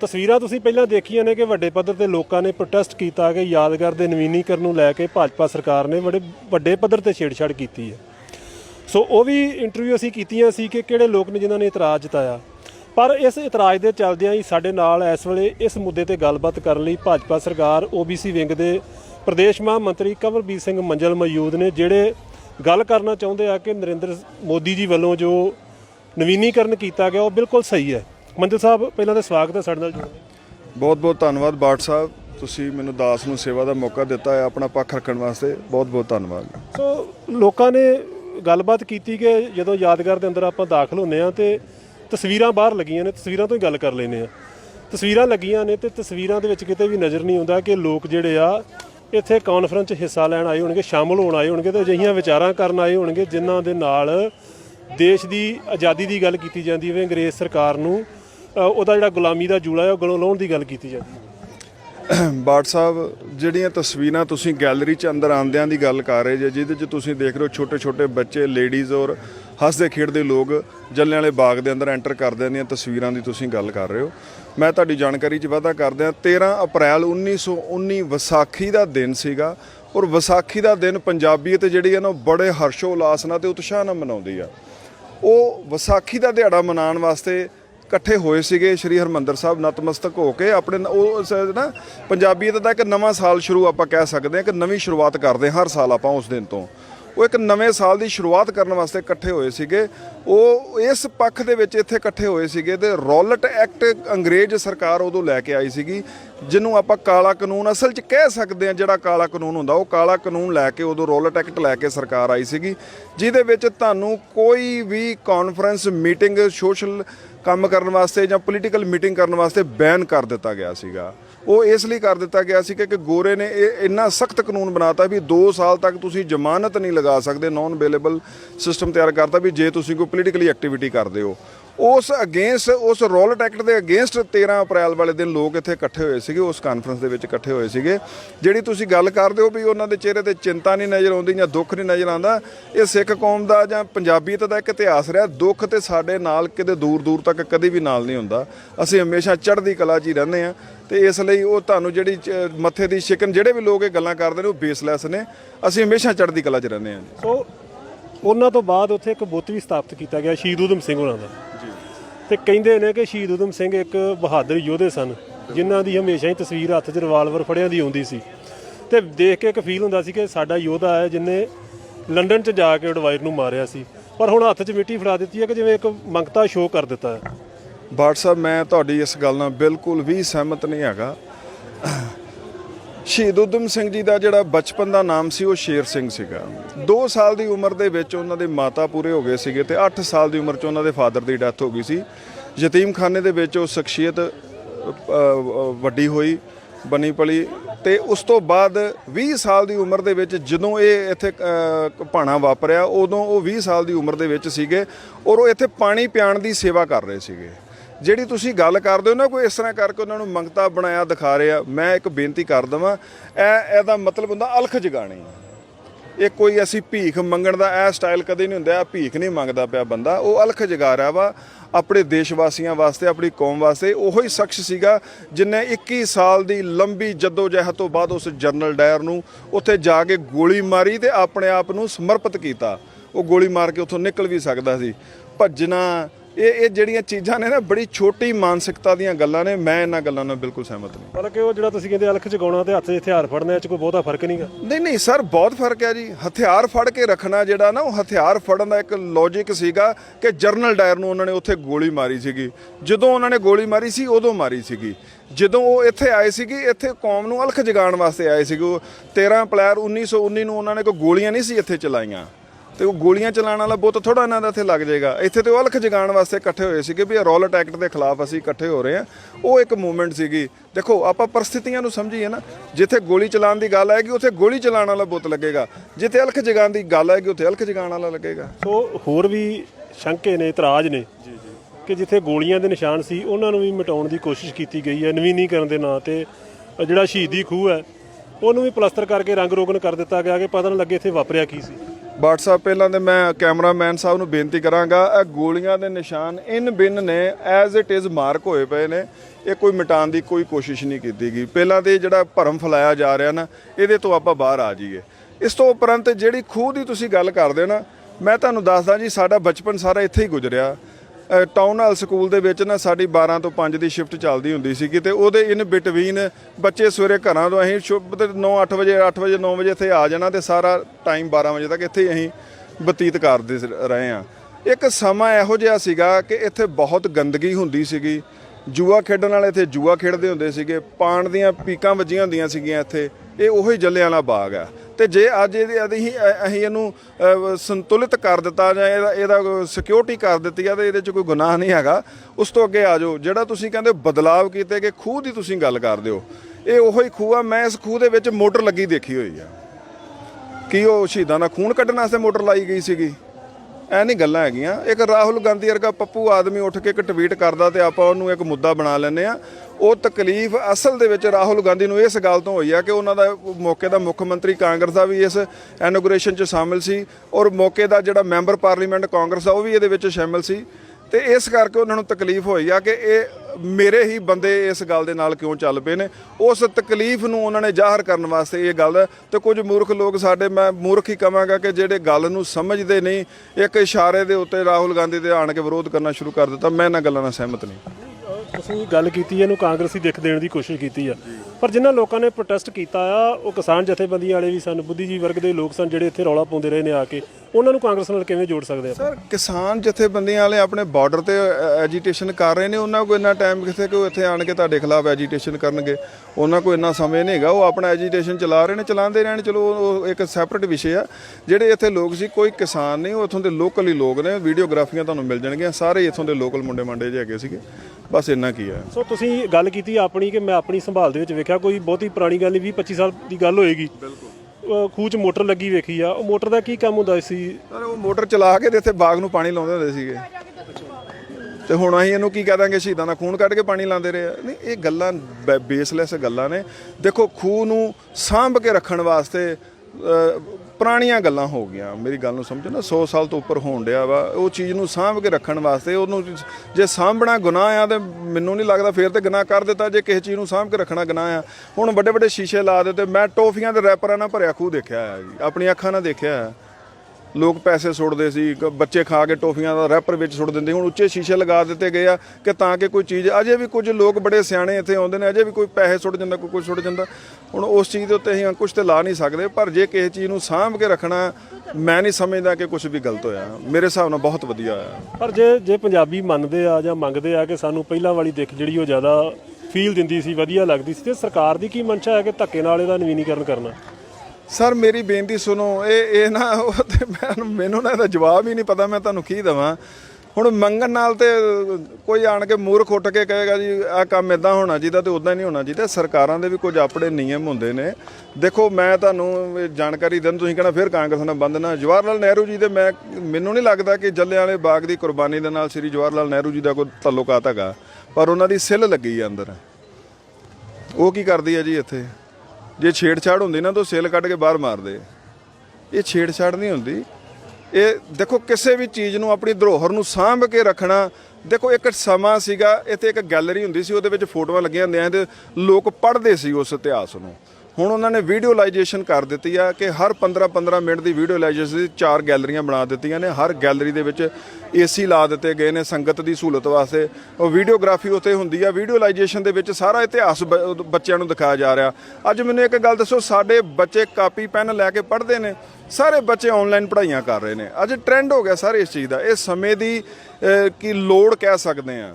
ਤਸਵੀਰਾਂ ਤੁਸੀਂ ਪਹਿਲਾਂ ਦੇਖੀਆਂ ਨੇ ਕਿ ਵੱਡੇ ਪੱਧਰ ਤੇ ਲੋਕਾਂ ਨੇ ਪ੍ਰੋਟੈਸਟ ਕੀਤਾ ਕਿ ਯਾਦਗਾਰ ਦੇ ਨਵੀਨੀਕਰਨ ਨੂੰ ਲੈ ਕੇ ਭਾਜਪਾ ਸਰਕਾਰ ਨੇ ਬੜੇ ਵੱਡੇ ਪੱਧਰ ਤੇ ਛੇੜਛਾੜ ਕੀਤੀ ਹੈ। ਸੋ ਉਹ ਵੀ ਇੰਟਰਵਿਊ ਅਸੀਂ ਕੀਤੀਆਂ ਸੀ ਕਿ ਕਿਹੜੇ ਲੋਕ ਨੇ ਜਿਨ੍ਹਾਂ ਨੇ ਇਤਰਾਜ਼ ਜਤਾਇਆ। ਪਰ ਇਸ ਇਤਰਾਜ਼ ਦੇ ਚੱਲਦਿਆਂ ਹੀ ਸਾਡੇ ਨਾਲ ਇਸ ਵੇਲੇ ਇਸ ਮੁੱਦੇ ਤੇ ਗੱਲਬਾਤ ਕਰਨ ਲਈ ਭਾਜਪਾ ਸਰਕਾਰ OBC ਵਿੰਗ ਦੇ ਪ੍ਰਦੇਸ਼ ਮਹਾਮੰਤਰੀ ਕਵਲਬੀਰ ਸਿੰਘ ਮੰਜਲ ਮੌਜੂਦ ਨੇ, ਜਿਹੜੇ ਗੱਲ ਕਰਨਾ ਚਾਹੁੰਦੇ ਆ ਕਿ ਨਰਿੰਦਰ ਮੋਦੀ ਜੀ ਵੱਲੋਂ ਜੋ ਨਵੀਨੀਕਰਨ ਕੀਤਾ ਗਿਆ ਉਹ ਬਿਲਕੁਲ ਸਹੀ ਹੈ। ਮੰਜਲ ਸਾਹਿਬ ਪਹਿਲਾਂ ਤਾਂ ਸਵਾਗਤ ਹੈ ਸਾਡੇ ਨਾਲ ਜੁੜਨ ਲਈ। ਬਹੁਤ ਬਹੁਤ ਧੰਨਵਾਦ ਬਾਟ ਸਾਹਿਬ ਤੁਸੀਂ ਮੈਨੂੰ ਦਾਸ ਨੂੰ ਸੇਵਾ ਦਾ ਮੌਕਾ ਦਿੱਤਾ ਹੈ ਆਪਣਾ ਪੱਖ ਰੱਖਣ ਵਾਸਤੇ ਬਹੁਤ ਬਹੁਤ ਧੰਨਵਾਦ। ਸੋ ਲੋਕਾਂ ਨੇ ਗੱਲਬਾਤ ਕੀਤੀ ਕਿ ਜਦੋਂ ਯਾਦਗਾਰ ਦੇ ਅੰਦਰ ਆਪਾਂ ਦਾਖਲ ਹੁੰਨੇ ਆ ਤੇ ਤਸਵੀਰਾਂ ਬਾਹਰ ਲੱਗੀਆਂ ਨੇ ਤਸਵੀਰਾਂ ਤੋਂ ਹੀ ਗੱਲ ਕਰ ਲੈਨੇ ਆ ਤਸਵੀਰਾਂ ਲੱਗੀਆਂ ਨੇ ਤੇ ਤਸਵੀਰਾਂ ਦੇ ਵਿੱਚ ਕਿਤੇ ਵੀ ਨਜ਼ਰ ਨਹੀਂ ਆਉਂਦਾ ਕਿ ਲੋਕ ਜਿਹੜੇ ਆ ਇੱਥੇ ਕਾਨਫਰੰਸ 'ਚ ਹਿੱਸਾ ਲੈਣ ਆਏ ਹੋਣਗੇ ਸ਼ਾਮਲ ਹੋਣ ਆਏ ਹੋਣਗੇ ਤੇ ਅਜਿਹੀਆਂ ਵਿਚਾਰਾਂ ਕਰਨ ਆਏ ਹੋਣਗੇ ਜਿਨ੍ਹਾਂ ਦੇ ਨਾਲ ਦੇਸ਼ ਦੀ ਆਜ਼ਾਦੀ ਦੀ ਗੱਲ ਕੀਤੀ ਜਾਂਦੀ ਹੋਵੇ ਅੰਗਰੇਜ਼ ਸਰਕਾਰ ਨੂੰ ਉਹਦਾ ਜਿਹੜਾ ਗੁਲਾਮੀ ਦਾ ਜੂੜਾ ਹੈ, ਉਹ ਗਲੋਂ ਲਾਉਣ ਦੀ ਗੱਲ ਕੀਤੀ ਜਾਂਦੀ ਹੈ। ਬਾਟ ਸਾਹਿਬ, ਜਿਹੜੀਆਂ ਤਸਵੀਰਾਂ ਤੁਸੀਂ ਗੈਲਰੀ 'ਚ ਅੰਦਰ ਆਂਦਿਆਂ ਦੀ ਗੱਲ ਕਰ ਰਹੇ ਜੇ, ਜਿਹਦੇ 'ਚ ਤੁਸੀਂ ਦੇਖ ਰਹੇ ਹੋ ਛੋਟੇ ਛੋਟੇ ਬੱਚੇ ਲੇਡੀਜ਼ ਔਰ ਹੱਸਦੇ ਖੇਡਦੇ ਲੋਕ ਜੱਲਿਆਂ ਵਾਲੇ ਬਾਗ ਦੇ ਅੰਦਰ ਐਂਟਰ ਕਰਦੇ ਦੀਆਂ ਤਸਵੀਰਾਂ ਦੀ ਤੁਸੀਂ ਗੱਲ ਕਰ ਰਹੇ ਹੋ। ਮੈਂ ਤੁਹਾਡੀ ਜਾਣਕਾਰੀ 'ਚ ਵਾਧਾ ਕਰਦਿਆਂ 13 ਅਪ੍ਰੈਲ 1919 ਵਿਸਾਖੀ ਦਾ ਦਿਨ ਸੀਗਾ ਔਰ ਵਿਸਾਖੀ ਦਾ ਦਿਨ ਪੰਜਾਬੀਅਤ ਜਿਹੜੀ ਹੈ ਨਾ, ਉਹ ਬੜੇ ਹਰਸ਼ੋ ਉਲਾਸ ਨਾਲ ਤੇ ਉਤਸ਼ਾਹ ਨਾਲ ਮਨਾਉਂਦੀ ਆ। ਉਹ ਵਿਸਾਖੀ ਦਾ ਦਿਹਾੜਾ ਮਨਾਉਣ ਵਾਸਤੇ ਇਕੱਠੇ ਹੋਏ ਸੀਗੇ ਸ਼੍ਰੀ ਹਰਮੰਦਰ ਸਾਹਿਬ ਨਤਮਸਤਕ ਹੋ ਕੇ ਆਪਣੇ ਉਹ ਸ- ਨਾ, ਪੰਜਾਬੀਅਤ ਦਾ ਇੱਕ ਨਵਾਂ ਸਾਲ ਸ਼ੁਰੂ ਆਪਾਂ ਕਹਿ ਸਕਦੇ ਹਾਂ ਕਿ ਨਵੀਂ ਸ਼ੁਰੂਆਤ ਕਰਦੇ ਹਾਂ ਹਰ ਸਾਲ ਆਪਾਂ ਉਸ ਦਿਨ ਤੋਂ। ਉਹ ਇੱਕ ਨਵੇਂ ਸਾਲ ਦੀ ਸ਼ੁਰੂਆਤ ਕਰਨ ਵਾਸਤੇ ਇਕੱਠੇ ਹੋਏ ਸੀਗੇ। ਉਹ ਇਸ ਪੱਖ ਦੇ ਵਿੱਚ ਇੱਥੇ ਇਕੱਠੇ ਹੋਏ ਸੀਗੇ ਤੇ ਰੌਲਟ ਐਕਟ ਅੰਗਰੇਜ਼ ਸਰਕਾਰ ਉਦੋਂ ਲੈ ਕੇ ਆਈ ਸੀਗੀ, ਜਿਹਨੂੰ ਆਪਾਂ ਕਾਲਾ ਕਾਨੂੰਨ ਅਸਲ 'ਚ ਕਹਿ ਸਕਦੇ ਹਾਂ ਜਿਹੜਾ ਕਾਲਾ ਕਾਨੂੰਨ ਹੁੰਦਾ, ਉਹ ਕਾਲਾ ਕਾਨੂੰਨ ਲੈ ਕੇ ਉਦੋਂ ਰੌਲਟ ਐਕਟ ਲੈ ਕੇ ਸਰਕਾਰ ਆਈ ਸੀਗੀ, ਜਿਹਦੇ ਵਿੱਚ ਤੁਹਾਨੂੰ ਕੋਈ ਵੀ ਕਾਨਫਰੰਸ, ਮੀਟਿੰਗ, ਸੋਸ਼ਲ ਕੰਮ ਕਰਨ ਵਾਸਤੇ ਜਾਂ ਪੋਲੀਟੀਕਲ ਮੀਟਿੰਗ ਕਰਨ ਵਾਸਤੇ ਬੈਨ ਕਰ ਦਿੱਤਾ ਗਿਆ ਸੀਗਾ। ਉਹ ਇਸ ਲਈ ਕਰ ਦਿੱਤਾ ਗਿਆ ਸੀ ਕਿ ਗੋਰੇ ਨੇ ਇਹ ਇੰਨਾ ਸਖਤ ਕਾਨੂੰਨ ਬਣਾਤਾ ਵੀ 2 ਸਾਲ ਤੱਕ ਤੁਸੀਂ ਜ਼ਮਾਨਤ ਨਹੀਂ ਲਗਾ ਸਕਦੇ ਨਾਨ ਅਵੇਲੇਬਲ ਸਿਸਟਮ ਤਿਆਰ ਕਰਤਾ ਵੀ ਜੇ ਤੁਸੀਂ ਕੋਈ ਪੋਲੀਟੀਕਲੀ ਐਕਟੀਵਿਟੀ ਕਰਦੇ ਹੋ। ਉਸ ਅਗੇਂਸਟ ਉਸ ਰੋਲਟ ਐਕਟ ਦੇ ਅਗੇਂਸਟ 13 ਅਪ੍ਰੈਲ ਵਾਲੇ ਦਿਨ ਲੋਕ ਇੱਥੇ ਇਕੱਠੇ ਹੋਏ ਸੀਗੇ, ਉਸ ਕਾਨਫਰੰਸ ਦੇ ਵਿੱਚ ਇਕੱਠੇ ਹੋਏ ਸੀਗੇ। ਜਿਹੜੀ ਤੁਸੀਂ ਗੱਲ ਕਰਦੇ ਹੋ ਵੀ ਉਹਨਾਂ ਦੇ ਚਿਹਰੇ ਤੇ ਚਿੰਤਾ ਨਹੀਂ ਨਜ਼ਰ ਆਉਂਦੀ ਜਾਂ ਦੁੱਖ ਨਹੀਂ ਨਜ਼ਰ ਆਉਂਦਾ, ਇਹ ਸਿੱਖ ਕੌਮ ਦਾ ਜਾਂ ਪੰਜਾਬੀਅਤ ਦਾ ਇੱਕ ਇਤਿਹਾਸ ਰਿਹਾ। ਦੁੱਖ ਤੇ ਸਾਡੇ ਨਾਲ ਕਿਤੇ ਦੂਰ ਦੂਰ ਤੱਕ ਕਦੇ ਵੀ ਨਾਲ ਨਹੀਂ ਹੁੰਦਾ। ਅਸੀਂ ਹਮੇਸ਼ਾ ਚੜ੍ਹਦੀ ਕਲਾ 'ਚ ਹੀ ਰਹਿੰਦੇ ਆ ਤੇ ਇਸ ਲਈ ਉਹ ਤੁਹਾਨੂੰ ਜਿਹੜੀ ਮੱਥੇ ਦੀ ਸ਼ਿਕਨ ਜਿਹੜੇ ਵੀ ਲੋਕ ਇਹ ਗੱਲਾਂ ਕਰਦੇ ਨੇ ਉਹ ਬੇਸਲੈਸ ਨੇ। ਅਸੀਂ ਹਮੇਸ਼ਾ ਚੜ੍ਹਦੀ ਕਲਾ 'ਚ ਰਹਿੰਦੇ ਆ ਸੋ ਉਹਨਾਂ ਤੋਂ ਬਾਅਦ ਉੱਥੇ ਇੱਕ ਬੁੱਤ ਵੀ ਸਥਾਪਿਤ ਕੀਤਾ ਗਿਆ, ਸ਼ਹੀਦ ਊਧਮ ਸਿੰਘ ਉਹਨਾਂ ਦਾ। ਤੇ ਕਹਿੰਦੇ ਨੇ ਕਿ ਸ਼ਹੀਦ ਊਧਮ ਸਿੰਘ ਇੱਕ ਬਹਾਦਰ ਯੋਧੇ ਸਨ, ਜਿਨ੍ਹਾਂ ਦੀ ਹਮੇਸ਼ਾ ਹੀ ਤਸਵੀਰ ਹੱਥ 'ਚ ਰਿਵਾਲਵਰ ਫੜਿਆਂ ਦੀ ਆਉਂਦੀ ਸੀ। ਤੇ ਦੇਖ ਕੇ ਇੱਕ ਫੀਲ ਹੁੰਦਾ ਸੀ ਕਿ ਸਾਡਾ ਯੋਧਾ ਹੈ ਜਿਨੇ ਲੰਡਨ 'ਚ ਜਾ ਕੇ ਡਵਾਇਰ ਨੂੰ ਮਾਰਿਆ ਸੀ। ਪਰ ਹੁਣ ਹੱਥ 'ਚ ਮਿੱਟੀ ਫੜਾ ਦਿੱਤੀ ਹੈ ਕਿ ਜਿਵੇਂ ਇੱਕ ਮੰਗਤਾ ਸ਼ੋਅ ਕਰ ਦਿੱਤਾ ਹੈ। ਬਾਟ ਸਾਹਿਬ, ਮੈਂ ਤੁਹਾਡੀ ਇਸ ਗੱਲ ਨਾਲ ਬਿਲਕੁਲ ਵੀ ਸਹਿਮਤ ਨਹੀਂ ਹੈਗਾ। ਸ਼ਹੀਦ ਉਦਮ ਸਿੰਘ ਜੀ ਦਾ ਜਿਹੜਾ ਬਚਪਨ ਦਾ ਨਾਮ ਸੀ, ਉਹ ਸ਼ੇਰ ਸਿੰਘ ਸੀਗਾ। 2 ਸਾਲ ਦੀ ਉਮਰ ਦੇ ਵਿੱਚ ਉਹਨਾਂ ਦੇ ਮਾਤਾ ਪੂਰੇ ਹੋ ਗਏ ਸੀਗੇ ਤੇ 8 ਸਾਲ ਦੀ ਉਮਰ 'ਚ ਉਹਨਾਂ ਦੇ ਫਾਦਰ ਦੀ ਡੈਥ ਹੋ ਗਈ ਸੀ। ਯਤੀਮਖਾਨੇ ਦੇ ਵਿੱਚ ਉਹ ਸ਼ਖਸੀਅਤ ਵੱਡੀ ਹੋਈ, ਬਣੀ ਪਲੀ ਤੇ ਉਸ ਤੋਂ ਬਾਅਦ 20 ਸਾਲ ਦੀ ਉਮਰ ਦੇ ਵਿੱਚ ਜਦੋਂ ਇਹ ਇੱਥੇ ਭਾਣਾ ਵਾਪਰਿਆ, ਉਦੋਂ ਉਹ 20 ਸਾਲ ਦੀ ਉਮਰ ਦੇ ਵਿੱਚ ਸੀਗੇ ਔਰ ਉਹ ਇੱਥੇ ਪਾਣੀ ਪਿਆਣ ਦੀ ਸੇਵਾ ਕਰ ਰਹੇ ਸੀਗੇ। ਜਿਹੜੀ ਤੁਸੀਂ ਗੱਲ ਕਰਦੇ ਹੋ ਨਾ, ਕੋਈ ਇਸ ਤਰ੍ਹਾਂ ਕਰਕੇ ਉਹਨਾਂ ਨੂੰ ਮੰਗਤਾ ਬਣਾਇਆ, ਦਿਖਾ ਰਿਹਾ, ਮੈਂ ਇੱਕ ਬੇਨਤੀ ਕਰ ਦਵਾਂ ਇਹ ਇਹਦਾ ਮਤਲਬ ਹੁੰਦਾ ਅਲਖ ਜਗਾਣੀ। ਇਹ ਕੋਈ ਅਸੀਂ ਭੀਖ ਮੰਗਣ ਦਾ, ਇਹ ਸਟਾਈਲ ਕਦੇ ਨਹੀਂ ਹੁੰਦਾ, ਇਹ ਭੀਖ ਨਹੀਂ ਮੰਗਦਾ ਪਿਆ ਬੰਦਾ, ਉਹ ਅਲਖ ਜਗਾ ਰਿਹਾ ਵਾ, ਆਪਣੇ ਦੇਸ਼ ਵਾਸੀਆਂ ਵਾਸਤੇ, ਆਪਣੀ ਕੌਮ ਵਾਸਤੇ, ਉਹੋ ਹੀ ਸ਼ਖਸ ਸੀਗਾ ਜਿਨੇ 21 ਸਾਲ ਦੀ ਲੰਬੀ ਜਦੋਜਹਿਦ ਤੋਂ ਬਾਅਦ ਉਸ ਜਨਰਲ ਡਾਇਰ ਨੂੰ ਉੱਥੇ ਜਾ ਕੇ ਗੋਲੀ ਮਾਰੀ ਤੇ ਆਪਣੇ ਆਪ ਨੂੰ ਸਮਰਪਿਤ ਕੀਤਾ। ਉਹ ਗੋਲੀ ਮਾਰ ਕੇ ਉੱਥੋਂ ਨਿਕਲ ਵੀ ਸਕਦਾ ਸੀ। ਭੱਜਣਾ ਇਹ ਇਹ ਜਿਹੜੀਆਂ ਚੀਜ਼ਾਂ ਨੇ ਨਾ ਬੜੀ ਛੋਟੀ ਮਾਨਸਿਕਤਾ ਦੀਆਂ ਗੱਲਾਂ ਨੇ ਮੈਂ ਇਹਨਾਂ ਗੱਲਾਂ ਨਾਲ ਬਿਲਕੁਲ ਸਹਿਮਤ ਨਹੀਂ। ਪਰ ਕਿ ਉਹ ਜਿਹੜਾ ਤੁਸੀਂ ਕਹਿੰਦੇ ਅਲਖ ਜਗਾਉਣਾ ਤੇ ਹੱਥ 'ਚ ਹਥਿਆਰ ਫੜਨਾ 'ਚ ਕੋਈ ਬਹੁਤਾ ਫ਼ਰਕ ਨਹੀਂਗਾ? ਨਹੀਂ ਨਹੀਂ ਸਰ ਬਹੁਤ ਫ਼ਰਕ ਹੈ ਜੀ। ਹਥਿਆਰ ਫੜ ਕੇ ਰੱਖਣਾ ਜਿਹੜਾ ਨਾ ਉਹ ਹਥਿਆਰ ਫੜਨ ਦਾ ਇੱਕ ਲੌਜੀਕ ਸੀਗਾ ਕਿ ਜਰਨਲ ਡਾਇਰ ਨੂੰ ਉਹਨਾਂ ਨੇ ਉੱਥੇ ਗੋਲੀ ਮਾਰੀ ਸੀਗੀ। ਜਦੋਂ ਉਹਨਾਂ ਨੇ ਗੋਲੀ ਮਾਰੀ ਸੀ ਉਦੋਂ ਮਾਰੀ ਸੀਗੀ। ਜਦੋਂ ਉਹ ਇੱਥੇ ਆਏ ਸੀਗੇ ਇੱਥੇ ਕੌਮ ਨੂੰ ਅਲਖ ਜਗਾਉਣ ਵਾਸਤੇ ਆਏ ਸੀਗੇ। ਉਹ 13 ਅਪ੍ਰੈਲ 1919 ਨੂੰ ਉਹਨਾਂ ਨੇ ਕੋਈ ਗੋਲੀਆਂ ਨਹੀਂ ਸੀ ਇੱਥੇ ਚਲਾਈਆਂ। ਤੇ ਉਹ ਗੋਲੀਆਂ ਚਲਾਉਣ ਵਾਲਾ ਬੁੱਤ ਥੋੜਾ ਇਹਨਾਂ ਦਾ ਇੱਥੇ ਲੱਗ ਜਾਏਗਾ। ਇੱਥੇ ਤੇ ਉਹ ਅਲਖ ਜਗਾਉਣ ਵਾਸਤੇ ਇਕੱਠੇ ਹੋਏ ਸੀਗੇ ਵੀ ਇਹ ਰੋਲਟ ਐਕਟ ਦੇ ਖਿਲਾਫ ਅਸੀਂ ਇਕੱਠੇ ਹੋ ਰਹੇ ਹਾਂ। ਉਹ ਇੱਕ ਮੂਵਮੈਂਟ ਸੀਗੀ। ਦੇਖੋ ਆਪਾਂ ਪਰਿਸਥਿਤੀਆਂ ਨੂੰ ਸਮਝੀਏ ਨਾ ਜਿੱਥੇ ਗੋਲੀ ਚਲਾਉਣ ਦੀ ਗੱਲ ਆਏਗੀ ਉੱਥੇ ਗੋਲੀ ਚਲਾਉਣ ਵਾਲਾ ਬੁੱਤ ਲੱਗੇਗਾ। ਜਿੱਥੇ ਅਲਖ ਜਗਾਉਣ ਦੀ ਗੱਲ ਆਏਗੀ ਉੱਥੇ ਅਲਖ ਜਗਾਉਣ ਵਾਲਾ ਲੱਗੇਗਾ। ਸੋ ਹੋਰ ਵੀ ਸ਼ੰਕੇ ਨੇ ਇਤਰਾਜ਼ ਨੇ ਕਿ ਜਿੱਥੇ ਗੋਲੀਆਂ ਦੇ ਨਿਸ਼ਾਨ ਸੀ ਉਹਨਾਂ ਨੂੰ ਵੀ ਮਿਟਾਉਣ ਦੀ ਕੋਸ਼ਿਸ਼ ਕੀਤੀ ਗਈ ਹੈ ਨਵੀਨੀਕਰਨ ਦੇ ਨਾਂ ਤੇ। ਜਿਹੜਾ ਸ਼ਹੀਦੀ ਖੂਹ ਹੈ ਉਹਨੂੰ ਵੀ ਪਲਸਤਰ ਕਰਕੇ ਰੰਗ ਰੋਗਨ ਕਰ ਦਿੱਤਾ ਗਿਆ ਕਿ ਪਤਾ ਨਾ ਲੱਗੇ ਇੱਥੇ ਵਾਪਰਿਆ ਕੀ ਸੀ। ਬਾਟ ਸਾਹਿਬ ਪਹਿਲਾਂ ਤੇ ਮੈਂ ਕੈਮਰਾਮੈਨ ਸਾਹਿਬ ਨੂੰ ਬੇਨਤੀ ਕਰਾਂਗਾ, ਇਹ ਗੋਲੀਆਂ ਦੇ ਨਿਸ਼ਾਨ ਇਨ ਬਿਨ ਨੇ ਐਜ਼ ਇਟ ਇਜ਼ ਮਾਰਕ ਹੋਏ ਪਏ ਨੇ। ਇਹ ਕੋਈ ਮਿਟਾਉਣ ਦੀ ਕੋਈ ਕੋਸ਼ਿਸ਼ ਨਹੀਂ ਕੀਤੀ ਗਈ। ਪਹਿਲਾਂ ਤੇ ਜਿਹੜਾ ਭਰਮ ਫੈਲਾਇਆ ਜਾ ਰਿਹਾ ਨਾ, ਇਹਦੇ ਤੋਂ ਆਪਾਂ ਬਾਹਰ ਆ ਜਾਈਏ। ਇਸ ਤੋਂ ਉਪਰੰਤ ਜਿਹੜੀ ਖੂਹ ਦੀ ਤੁਸੀਂ ਗੱਲ ਕਰਦੇ ਹੋ ਨਾ, ਮੈਂ ਤੁਹਾਨੂੰ ਦੱਸਦਾ ਜੀ, ਸਾਡਾ ਬਚਪਨ ਸਾਰਾ ਇੱਥੇ ਹੀ ਗੁਜ਼ਰਿਆ। ਟਾਊਨ ਹਾਲ ਸਕੂਲ ਦੇ ਵਿੱਚ ਨਾ ਸਾਡੀ 12 ਤੋਂ 5 ਦੀ ਸ਼ਿਫਟ ਚੱਲਦੀ ਹੁੰਦੀ ਸੀਗੀ ਕਿ ਤੇ ਉਹਦੇ ਇਨ ਬਿਟਵੀਨ ਬੱਚੇ ਸਵੇਰੇ ਘਰਾਂ ਤੋਂ ਅਸੀਂ ਸ਼ੁਭ ਤੇ 9 8 ਵਜੇ 8 ਵਜੇ 9 ਵਜੇ ਇੱਥੇ ਆ ਜਾਣਾ ਤੇ ਸਾਰਾ ਟਾਈਮ 12 ਵਜੇ ਤੱਕ ਇੱਥੇ ਅਸੀਂ ਬਤੀਤ ਕਰਦੇ ਸ- ਰਹੇ ਆ ਇੱਕ ਸਮਾਂ ਇਹੋ ਜਿਹਾ ਸੀਗਾ ਕਿ ਇੱਥੇ ਬਹੁਤ ਗੰਦਗੀ ਹੁੰਦੀ ਸੀਗੀ। ਜੂਆ ਖੇਡਣ ਵਾਲੇ ਇੱਥੇ ਜੂਆ ਖੇਡਦੇ ਹੁੰਦੇ ਸੀਗੇ। ਪਾਣ ਦੀਆਂ ਪੀਕਾਂ ਵੱਜੀਆਂ ਹੁੰਦੀਆਂ ਸੀਗੀਆਂ ਇੱਥੇ। ਇਹ ਉਹੀ ਜੱਲਿਆਂ ਵਾਲਾ ਬਾਗ ਆ। ਤੇ ਜੇ ਅੱਜ ਇਹਦੇ ਅਸੀਂ ਅਸੀਂ ਇਹਨੂੰ ਸੰਤੁਲਿਤ ਕਰ ਦਿੱਤਾ ਜਾਂ ਇਹਦਾ ਇਹਦਾ ਸਿਕਿਉਰਿਟੀ ਕਰ ਦਿੱਤੀ ਆ ਤੇ ਇਹਦੇ 'ਚ ਕੋਈ ਗੁਨਾਹ ਨਹੀਂ ਹੈਗਾ, ਉਸ ਤੋਂ ਅੱਗੇ ਆ ਜਾਓ। ਜਿਹੜਾ ਤੁਸੀਂ ਕਹਿੰਦੇ ਬਦਲਾਵ ਕੀਤੇ ਕਿ ਖੂਹ ਦੀ ਤੁਸੀਂ ਗੱਲ ਕਰਦੇ ਹੋ, ਇਹ ਉਹੀ ਖੂਹ ਆ। ਮੈਂ ਇਸ ਖੂਹ ਦੇ ਵਿੱਚ ਮੋਟਰ ਲੱਗੀ ਦੇਖੀ ਹੋਈ ਆ। ਕੀ ਉਹ ਸ਼ਹੀਦਾਂ ਦਾ ਖੂਨ ਕੱਢਣ ਵਾਸਤੇ ਮੋਟਰ ਲਾਈ ਗਈ ਸੀਗੀ? ਐ ਨਹੀਂ ਗੱਲਾਂ ਹੈਗੀਆਂ। ਇੱਕ ਰਾਹੁਲ ਗਾਂਧੀ ਵਰਗਾ ਪੱਪੂ ਆਦਮੀ ਉੱਠ ਕੇ ਇੱਕ ਟਵੀਟ ਕਰਦਾ ਤੇ ਆਪਾਂ ਉਹਨੂੰ ਇੱਕ ਮੁੱਦਾ ਬਣਾ ਲੈਂਦੇ ਆ ਉਹ ਤਕਲੀਫ ਅਸਲ ਦੇ ਵਿੱਚ ਰਾਹੁਲ ਗਾਂਧੀ ਨੂੰ ਇਸ ਗੱਲ ਤੋਂ ਹੋਈ ਆ ਕਿ ਉਹਨਾਂ ਦਾ ਮੌਕੇ ਦਾ ਮੁੱਖ ਮੰਤਰੀ ਕਾਂਗਰਸ ਦਾ ਵੀ ਇਸ ਇਨੋਗ੍ਰੇਸ਼ਨ 'ਚ ਸ਼ਾਮਿਲ ਸੀ ਔਰ ਮੌਕੇ ਦਾ ਜਿਹੜਾ ਮੈਂਬਰ ਪਾਰਲੀਮੈਂਟ ਕਾਂਗਰਸ ਦਾ ਉਹ ਵੀ ਇਹਦੇ ਵਿੱਚ ਸ਼ਾਮਿਲ ਸੀ। ਤੇ ਇਸ ਕਰਕੇ ਉਹਨਾਂ ਨੂੰ ਤਕਲੀਫ ਹੋਈ ਆ ਕਿ ਇਹ ਮੇਰੇ ਹੀ ਬੰਦੇ ਇਸ ਗੱਲ ਦੇ ਨਾਲ ਕਿਉਂ ਚੱਲ ਪਏ ਨੇ? ਉਸ ਤਕਲੀਫ ਨੂੰ ਉਹਨਾਂ ਨੇ ਜ਼ਾਹਰ ਕਰਨ ਵਾਸਤੇ ਇਹ ਗੱਲ ਤੇ ਕੁਝ ਮੂਰਖ ਲੋਕ ਸਾਡੇ, ਮੈਂ ਮੂਰਖ ਹੀ ਕਵਾਂਗਾ ਕਿ ਜਿਹੜੇ ਗੱਲ ਨੂੰ ਸਮਝਦੇ ਨਹੀਂ, ਇੱਕ ਇਸ਼ਾਰੇ ਦੇ ਉੱਤੇ ਰਾਹੁਲ ਗਾਂਧੀ ਦੇ ਆਣ ਕੇ ਵਿਰੋਧ ਕਰਨਾ ਸ਼ੁਰੂ ਕਰ ਦਿੱਤਾ। ਮੈਂ ਇਹਨਾਂ ਗੱਲਾਂ ਨਾਲ ਸਹਿਮਤ ਨਹੀਂ। ਅਸੀਂ ਗੱਲ ਕੀਤੀ, ਇਹਨੂੰ ਕਾਂਗਰਸੀ ਦਿੱਖ ਦੇਣ ਦੀ ਕੋਸ਼ਿਸ਼ ਕੀਤੀ ਆ। ਪਰ ਜਿਨ੍ਹਾਂ ਲੋਕਾਂ ਨੇ ਪ੍ਰੋਟੈਸਟ ਕੀਤਾ ਆ, ਉਹ ਕਿਸਾਨ ਜਥੇਬੰਦੀਆਂ ਵਾਲੇ ਵੀ ਸਨ, ਬੁੱਧੀਜੀਵੀ ਵਰਗ ਦੇ ਲੋਕ ਸਨ ਜਿਹੜੇ ਇੱਥੇ ਰੌਲਾ ਪਾਉਂਦੇ ਰਹੇ ਨੇ ਆ ਕੇ। ਉਹਨਾਂ ਨੂੰ ਕਾਂਗਰਸ ਨਾਲ ਕਿਵੇਂ ਜੋੜ ਸਕਦੇ ਆ ਸਰ, ਕਿਸਾਨ ਜਥੇਬੰਦੀਆਂ ਵਾਲੇ ਆਪਣੇ ਬਾਰਡਰ ਤੇ ਐਜੀਟੇਸ਼ਨ ਕਰ ਰਹੇ ਨੇ। ਉਹਨਾਂ ਕੋਲ ਇੰਨਾ ਟਾਈਮ ਕਿੱਥੇ ਕੋਈ ਇੱਥੇ ਆਣ ਕੇ ਤੁਹਾਡੇ ਖਿਲਾਫ ਐਜੀਟੇਸ਼ਨ ਕਰਨਗੇ? ਉਹਨਾਂ ਕੋਲ ਇੰਨਾ ਸਮੇਂ ਨਹੀਂ ਹੈਗਾ। ਉਹ ਆਪਣਾ ਐਜੀਟੇਸ਼ਨ ਚਲਾ ਰਹੇ ਨੇ, ਚਲਾਉਂਦੇ ਰਹਿਣ। ਚਲੋ, ਉਹ ਇੱਕ ਸੈਪਰੇਟ ਵਿਸ਼ੇ ਆ। ਜਿਹੜੇ ਇੱਥੇ ਲੋਕ ਸੀ, ਕੋਈ ਕਿਸਾਨ ਨਹੀਂ, ਉਹ ਇੱਥੋਂ ਦੇ ਲੋਕਲ ਹੀ ਲੋਕ ਨੇ। ਵੀਡੀਓਗ੍ਰਾਫੀਆਂ ਤੁਹਾਨੂੰ ਮਿਲ ਜਾਣਗੀਆਂ। ਸਾਰੇ ਇੱਥੋਂ ਦੇ ਲੋਕਲ ਮੁੰਡੇ ਮੰਡੇ ਜਿਹੇ ਹੈਗੇ ਸੀਗੇ। ਬਸ ਇੰਨਾ ਕੀ ਆ। ਸੋ ਤੁਸੀਂ ਗੱਲ ਕੀਤੀ ਆਪਣੀ ਕਿ ਮੈਂ ਆਪਣੀ ਸੰਭਾਲ ਦੇ ਵਿੱਚ ਵੇਖਿਆ ਕੋਈ ਬਹੁਤੀ ਪੁਰਾਣੀ ਗੱਲ ਨਹੀਂ 20 25 ਸਾਲ ਦੀ ਗੱਲ ਹੋਏਗੀ। ਬਿਲਕੁਲ। ਖੂਹ 'ਚ ਮੋਟਰ ਲੱਗੀ ਵੇਖੀ ਆ ਉਹ ਮੋਟਰ ਦਾ ਕੀ ਕੰਮ ਹੁੰਦਾ ਸੀ? ਸਰ ਉਹ ਮੋਟਰ ਚਲਾ ਕੇ ਤੇ ਇੱਥੇ ਬਾਗ ਨੂੰ ਪਾਣੀ ਲਾਉਂਦੇ ਹੁੰਦੇ ਸੀਗੇ। ਤੇ ਹੁਣ ਅਸੀਂ ਇਹਨੂੰ ਕੀ ਕਹਿ ਦਾਂਗੇ ਸ਼ਹੀਦਾਂ ਦਾ ਖੂਨ ਕੱਢ ਕੇ ਪਾਣੀ ਲਾਉਂਦੇ ਰਹੇ ਆ। ਨਹੀਂ ਇਹ ਗੱਲਾਂ ਬੇਸਲੈਸ ਗੱਲਾਂ ਨੇ। ਦੇਖੋ ਖੂਹ ਨੂੰ ਸਾਂਭ ਕੇ ਰੱਖਣ ਵਾਸਤੇ ਪੁਰਾਣੀਆਂ ਗੱਲਾਂ ਹੋ ਗਈਆਂ। ਮੇਰੀ ਗੱਲ ਨੂੰ ਸਮਝੋ ਨਾ 100 ਸਾਲ ਤੋਂ ਉੱਪਰ ਹੋਣ ਡਿਆ ਵਾ। ਉਹ ਚੀਜ਼ ਨੂੰ ਸਾਂਭ ਕੇ ਰੱਖਣ ਵਾਸਤੇ ਉਹਨੂੰ ਜੇ ਸਾਂਭਣਾ ਗੁਨਾਹ ਆ ਤੇ ਮੈਨੂੰ ਨਹੀਂ ਲੱਗਦਾ ਫੇਰ ਤੇ ਗੁਨਾਹ ਕਰ ਦਿੱਤਾ। ਜੇ ਕਿਸੇ ਚੀਜ਼ ਨੂੰ ਸਾਂਭ ਕੇ ਰੱਖਣਾ ਗੁਨਾਹ ਆ, ਹੁਣ ਵੱਡੇ ਵੱਡੇ ਸ਼ੀਸ਼ੇ ਲਾ ਦਿੱਤੇ। ਮੈਂ ਟੋਫੀਆਂ ਦੇ ਰੈਪਰਾਂ ਨਾਲ ਭਰਿਆ ਖੂਹ ਦੇਖਿਆ ਹੈ ਜੀ। ਆਪਣੀ ਅੱਖਾਂ ਨਾਲ ਦੇਖਿਆ ਆ। ਲੋਕ ਪੈਸੇ ਸੁੱਟਦੇ ਸੀ ਕ- ਬੱਚੇ ਖਾ ਕੇ ਟੋਫੀਆਂ ਦਾ ਰੈਪਰ ਵਿੱਚ ਸੁੱਟ ਦਿੰਦੇ ਹੁਣ ਉੱਚੇ ਸ਼ੀਸ਼ੇ ਲਗਾ ਦਿੱਤੇ ਗਏ ਆ ਕਿ ਤਾਂ ਕਿ ਕੋਈ ਚੀਜ਼, ਅਜੇ ਵੀ ਕੁਝ ਲੋਕ ਬੜੇ ਸਿਆਣੇ ਇੱਥੇ ਆਉਂਦੇ ਨੇ, ਅਜੇ ਵੀ ਕੋਈ ਪੈਸੇ ਸੁੱਟ ਜਾਂਦਾ, ਕੋਈ ਕੁਝ ਸੁੱਟ ਜਾਂਦਾ। ਹੁਣ ਉਸ ਚੀਜ਼ ਦੇ ਉੱਤੇ ਅਸੀਂ ਅੰਕੁਸ਼ ਤੇ ਲਾ ਨਹੀਂ ਸਕਦੇ, ਪਰ ਜੇ ਕਿਸੇ ਚੀਜ਼ ਨੂੰ ਸਾਂਭ ਕੇ ਰੱਖਣਾ, ਮੈਂ ਨਹੀਂ ਸਮਝਦਾ ਕਿ ਕੁਝ ਵੀ ਗਲਤ ਹੋਇਆ। ਮੇਰੇ ਹਿਸਾਬ ਨਾਲ ਬਹੁਤ ਵਧੀਆ ਹੋਇਆ। ਪਰ ਜੇ ਜੇ ਪੰਜਾਬੀ ਮੰਨਦੇ ਆ ਜਾਂ ਮੰਗਦੇ ਆ ਕਿ ਸਾਨੂੰ ਪਹਿਲਾਂ ਵਾਲੀ ਦਿੱਖ ਜਿਹੜੀ ਉਹ ਜ਼ਿਆਦਾ ਫੀਲ ਦਿੰਦੀ ਸੀ, ਵਧੀਆ ਲੱਗਦੀ ਸੀ, ਤੇ ਸਰਕਾਰ ਦੀ ਕੀ ਮਨਸ਼ਾ ਹੈ ਕਿ ਧੱਕੇ ਨਾਲ ਇਹਦਾ ਨਵੀਨੀਕਰਨ ਕਰਨਾ? ਸਰ, ਮੇਰੀ ਬੇਨਤੀ ਸੁਣੋ, ਇਹ ਇਹ ਨਾ, ਉਹ ਤੇ ਮੈਂ, ਮੈਨੂੰ ਨਾ ਇਹਦਾ ਜਵਾਬ ਹੀ ਨਹੀਂ ਪਤਾ, ਮੈਂ ਤੁਹਾਨੂੰ ਕੀ ਦਵਾਂ। ਹੁਣ ਮੰਗਣ ਨਾਲ ਤੇ ਕੋਈ ਆਣ ਕੇ ਮੂਰਖ ਉੱਠ ਕੇ ਕਹੇਗਾ ਜੀ, ਆਹ ਕੰਮ ਇਦਾਂ ਹੋਣਾ ਚਾਹੀਦਾ ਤੇ ਉਦਾਂ ਨਹੀਂ ਹੋਣਾ ਚਾਹੀਦਾ, ਸਰਕਾਰਾਂ ਦੇ ਵੀ ਕੁਝ ਆਪਣੇ ਨਿਯਮ ਹੁੰਦੇ ਨੇ। ਦੇਖੋ, ਮੈਂ ਤੁਹਾਨੂੰ ਇਹ ਜਾਣਕਾਰੀ ਦਿੰਦਾ, ਤੁਸੀਂ ਕਹਿਣਾ ਫਿਰ ਕਾਂਗਰਸ ਨਾਲ ਬੰਦ ਨਾ ਜਵਾਹਰ ਲਾਲ ਨਹਿਰੂ ਜੀ ਦੇ ਮੈਂ, ਮੈਨੂੰ ਨਹੀਂ ਲੱਗਦਾ ਕਿ ਜੱਲਿਆਂਵਾਲੇ ਬਾਗ ਦੀ ਕੁਰਬਾਨੀ ਦੇ ਨਾਲ ਸ੍ਰੀ ਜਵਾਹਰ ਲਾਲ ਨਹਿਰੂ ਜੀ ਦਾ ਕੋਈ ਤਾਲੁਕਾਤ ਹੈਗਾ, ਪਰ ਉਹਨਾਂ ਦੀ ਸਿੱਲ ਲੱਗੀ ਹੈ ਅੰਦਰ। ਉਹ ਕੀ ਕਰਦੀ ਹੈ ਜੀ ਇੱਥੇ? ਜੇ ਛੇੜਛਾੜ ਹੁੰਦੀ ਨਾ ਤਾਂ ਉਹ ਸਿੱਲ ਕੱਢ ਕੇ ਬਾਹਰ ਮਾਰਦੇ ਇਹ ਛੇੜਛਾੜ ਨਹੀਂ ਹੁੰਦੀ। ਇਹ ਦੇਖੋ ਕਿਸੇ ਵੀ ਚੀਜ਼ ਨੂੰ ਆਪਣੀ ਧਰੋਹਰ ਨੂੰ ਸਾਂਭ ਕੇ ਰੱਖਣਾ। ਦੇਖੋ ਇੱਕ ਸਮਾਂ ਸੀਗਾ, ਇੱਥੇ ਇੱਕ ਗੈਲਰੀ ਹੁੰਦੀ ਸੀ, ਉਹਦੇ ਵਿੱਚ ਫੋਟੋਆਂ ਲੱਗੀਆਂ ਹੁੰਦੀਆਂ ਤੇ ਲੋਕ ਪੜ੍ਹਦੇ ਸੀ ਉਸ ਇਤਿਹਾਸ ਨੂੰ। ਹੁਣ ਉਹਨਾਂ ਨੇ ਵੀਡੀਓਲਾਈਜੇਸ਼ਨ ਕਰ ਦਿੱਤੀ ਆ ਕਿ ਹਰ 15-15 ਮਿੰਟ ਦੀ ਵੀਡੀਓਲਾਈਜੇਸ਼ਨ ਦੀ ਚਾਰ ਗੈਲਰੀਆਂ ਬਣਾ ਦਿੱਤੀਆਂ ਨੇ। ਹਰ ਗੈਲਰੀ ਦੇ ਵਿੱਚ ਏਸੀ ਲਾ ਦਿੱਤੇ ਗਏ ਨੇ ਸੰਗਤ ਦੀ ਸਹੂਲਤ ਵਾਸਤੇ। ਉਹ ਵੀਡੀਓਗ੍ਰਾਫੀ ਉੱਤੇ ਹੁੰਦੀ ਆ। ਵੀਡੀਓਲਾਈਜੇਸ਼ਨ ਦੇ ਵਿੱਚ ਸਾਰਾ ਇਤਿਹਾਸ ਬੱਚਿਆਂ ਨੂੰ ਦਿਖਾਇਆ ਜਾ ਰਿਹਾ। ਅੱਜ ਮੈਨੂੰ ਇੱਕ ਗੱਲ ਦੱਸੋ ਸਾਡੇ ਬੱਚੇ ਕਾਪੀ ਪੈਨ ਲੈ ਕੇ ਪੜ੍ਹਦੇ ਨੇ? ਸਾਰੇ ਬੱਚੇ ਆਨਲਾਈਨ ਪੜ੍ਹਾਈਆਂ ਕਰ ਰਹੇ ਨੇ। ਅੱਜ ਟ੍ਰੈਂਡ ਹੋ ਗਿਆ ਸਾਰੇ ਇਸ ਚੀਜ਼ ਦਾ। ਇਹ ਸਮੇਂ ਦੀ ਅਹ, ਕੀ ਲੋੜ ਕਹਿ ਸਕਦੇ ਆ?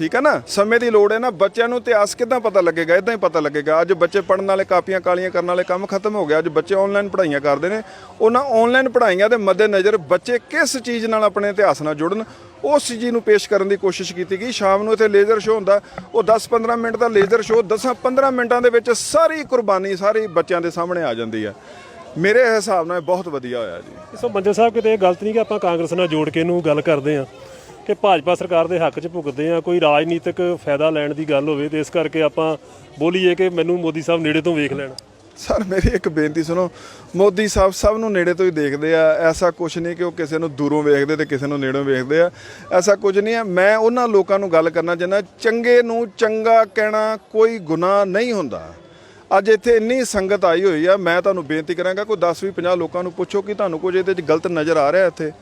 ਠੀਕ ਹੈ ਨਾ? ਸਮੇਂ ਦੀ ਲੋੜ ਹੈ ਨਾ, ਬੱਚਿਆਂ ਨੂੰ ਇਤਿਹਾਸ ਕਿੱਦਾਂ ਪਤਾ ਲੱਗੇਗਾ? ਇਦਾਂ ਹੀ ਪਤਾ ਲੱਗੇਗਾ। ਅੱਜ ਬੱਚੇ ਪੜਨ ਵਾਲੇ ਕਾਪੀਆਂ ਕਾਲੀਆਂ ਕਰਨ ਵਾਲੇ ਕੰਮ ਖਤਮ ਹੋ ਗਿਆ। ਅੱਜ ਬੱਚੇ ਆਨਲਾਈਨ ਪੜ੍ਹਾਈਆਂ ਕਰਦੇ ਨੇ। ਉਹਨਾਂ ਆਨਲਾਈਨ ਪੜ੍ਹਾਈਆਂ ਦੇ ਮੱਦੇਨਜ਼ਰ ਬੱਚੇ ਕਿਸ ਚੀਜ਼ ਨਾਲ ਆਪਣੇ ਇਤਿਹਾਸ ਨਾਲ ਜੁੜਨ, ਉਸ ਚੀਜ਼ ਨੂੰ ਪੇਸ਼ ਕਰਨ ਦੀ ਕੋਸ਼ਿਸ਼ ਕੀਤੀ ਗਈ। ਸ਼ਾਮ ਨੂੰ ਇੱਥੇ ਲੇਜ਼ਰ ਸ਼ੋਅ ਹੁੰਦਾ। ਉਹ 10-15 ਮਿੰਟ ਦਾ ਲੇਜ਼ਰ ਸ਼ੋਅ 10-15 ਮਿੰਟਾਂ ਦੇ ਵਿੱਚ ਸਾਰੀ ਕੁਰਬਾਨੀ ਸਾਰੀ ਬੱਚਿਆਂ ਦੇ ਸਾਹਮਣੇ ਆ ਜਾਂਦੀ ਹੈ। ਮੇਰੇ ਹਿਸਾਬ ਨਾਲ ਇਹ ਬਹੁਤ ਵਧੀਆ ਹੋਇਆ ਜੀ। ਸੋ ਮੰਜਰ ਸਾਹਿਬ, ਕਿਤੇ ਇਹ ਗਲਤ ਨਹੀਂ ਕਿ ਆਪਾਂ ਕਾਂਗਰਸ ਨਾਲ ਜੋੜ ਕੇ ਇਹਨੂੰ ਗੱਲ ਕਰਦੇ ਆ ਕਿ ਭਾਜਪਾ ਸਰਕਾਰ ਦੇ ਹੱਕ 'ਚ ਭੁਗਤਦੇ ਆ ਕੋਈ ਰਾਜਨੀਤਿਕ ਫਾਇਦਾ ਲੈਣ ਦੀ ਗੱਲ ਹੋਵੇ ਤੇ ਇਸ ਕਰਕੇ ਆਪਾਂ ਬੋਲੀਏ ਕਿ ਮੈਨੂੰ ਮੋਦੀ ਸਾਹਿਬ ਨੇੜੇ ਤੋਂ ਵੇਖ ਲੈਣ। ਸਰ, ਮੇਰੀ ਇੱਕ ਬੇਨਤੀ ਸੁਣੋ, ਮੋਦੀ ਸਾਹਿਬ ਸਭ ਨੂੰ ਨੇੜੇ ਤੋਂ ਹੀ ਦੇਖਦੇ ਆ, ਐਸਾ ਕੁਝ ਨਹੀਂ ਕਿ ਉਹ ਕਿਸੇ ਨੂੰ ਦੂਰੋਂ ਵੇਖਦੇ ਤੇ ਕਿਸੇ ਨੂੰ ਨੇੜੋਂ ਵੇਖਦੇ ਆ, ਐਸਾ ਕੁਝ ਨਹੀਂ ਹੈ ਮੈਂ ਉਹਨਾਂ ਲੋਕਾਂ ਨੂੰ ਗੱਲ ਕਰਨਾ ਚਾਹੁੰਦਾ, ਚੰਗੇ ਨੂੰ ਚੰਗਾ ਕਹਿਣਾ ਕੋਈ ਗੁਨਾਹ ਨਹੀਂ ਹੁੰਦਾ। ਅੱਜ ਇੱਥੇ ਇੰਨੀ ਸੰਗਤ ਆਈ ਹੋਈ ਆ, ਮੈਂ ਤੁਹਾਨੂੰ ਬੇਨਤੀ ਕਰਾਂਗਾ, ਕੋਈ 10 ਵੀ 50 ਲੋਕਾਂ ਨੂੰ ਪੁੱਛੋ ਕਿ ਤੁਹਾਨੂੰ ਕੁਝ ਇਹਦੇ 'ਚ ਗਲਤ ਨਜ਼ਰ ਆ ਰਿਹਾ ਇੱਥੇ।